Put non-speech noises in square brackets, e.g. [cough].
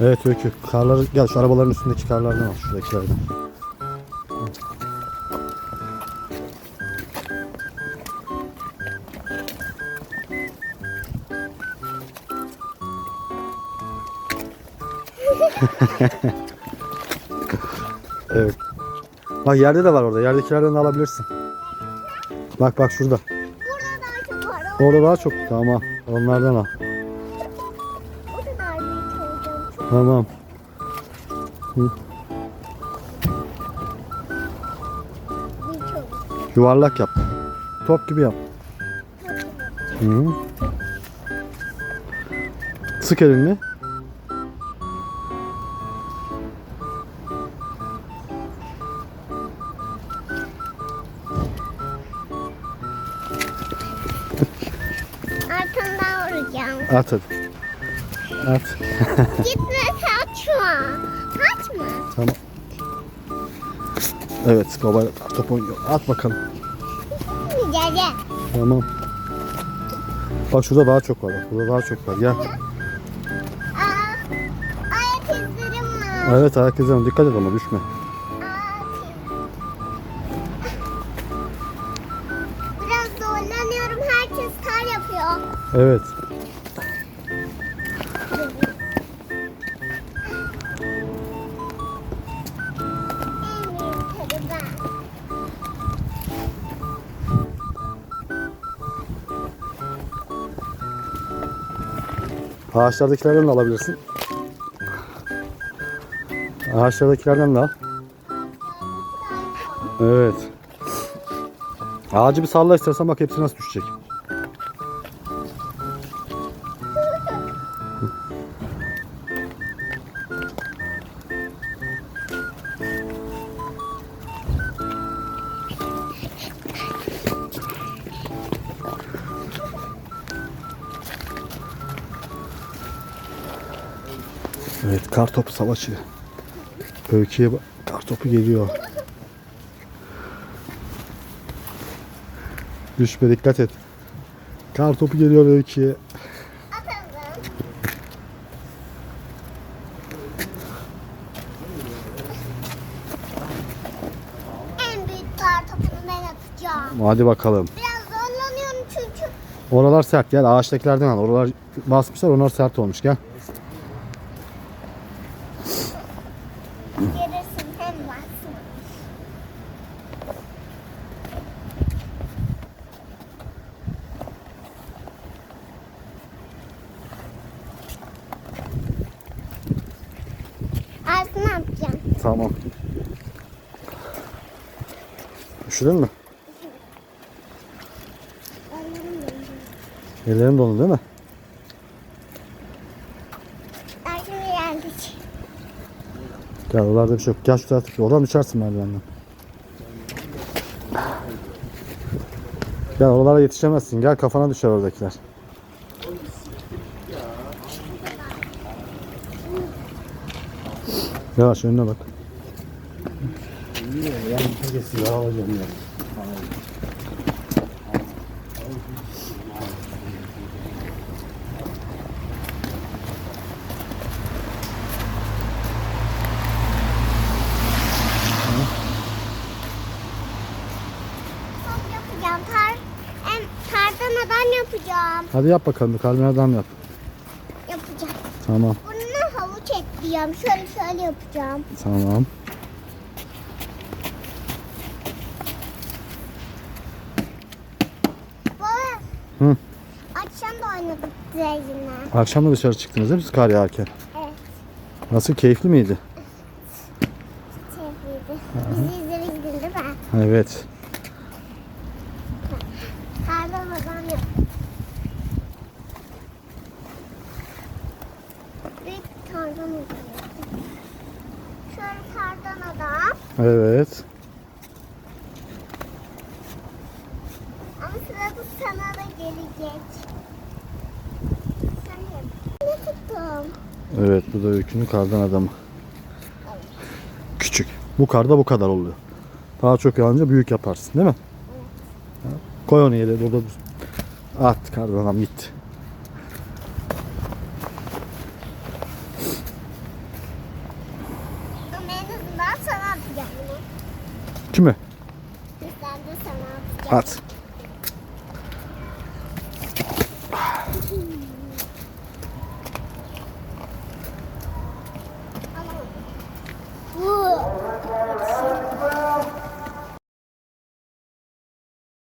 Evet Öykü. Karları gel şu arabaların üstündeki karlardan al. Şuradakilerden. [laughs] evet. Bak yerde de var orada. Yerdekilerden de alabilirsin. Bak bak şurada. Burada daha çok var. Orada daha çok. Tamam. Onlardan al. Tamam. Yuvarlak yap. Top gibi yap. Hı. Sık elini. Arkandan vuracağım. At hadi. At. [laughs] Gitme kaçma. Kaçma. Tamam. Evet baba top oynuyor. At bakalım. Gel gel. Tamam. Bak şurada daha çok var. Bak. Burada daha çok var. Gel. Ayak izlerim var. Evet ayak izlerim. Dikkat et ama düşme. Biraz zorlanıyorum. Herkes kar yapıyor. Evet. Ağaçlardakilerden de alabilirsin. Ağaçlardakilerden de al. Evet. Ağacı bir salla istersen bak hepsi nasıl düşecek. Evet kar topu savaşı. Öykü'ye. Kar topu geliyor. Düşme dikkat et. Kar topu geliyor Öykü'ye. Atalım. En büyük kar topunu ben atacağım. Hadi bakalım. Biraz zorlanıyorum çünkü. Oralar sert gel ağaçtakilerden al. Oralar basmışlar onlar sert olmuş gel. Ağzını yapacağım. Tamam. Üşüdün mü? Ellerin dolu değil mi? Geldik. Gel oralarda bir şey yok. Gel şu taraftaki. Oradan düşersin merdivenden. Gel oralara yetişemezsin. Gel kafana düşer oradakiler. Yavaş önüne bak. Kar, en, kardan adam yapacağım. Hadi yap bakalım. bir adam yap. Yapacağım. Tamam. Ekleyeceğim. Şöyle şöyle yapacağım. Tamam. Baba. Hı. Akşam da oynadık Zeynep'le. Akşam da dışarı çıktınız değil mi siz kar yağarken? Evet. Nasıl keyifli miydi? Keyifliydi. Bizi izlemiştin değil mi? Evet. Kardan adam yap. Büyük kardan adam. Şöyle adam. Evet. Ama sırada sana da gelecek. Sen yap. Ne tuttum? Evet bu da öykünün kardan adamı. Küçük. Bu karda bu kadar oluyor. Daha çok yağınca büyük yaparsın değil mi? Koy onu yere dur. At kardan adam gitti. en azından. Kime? At.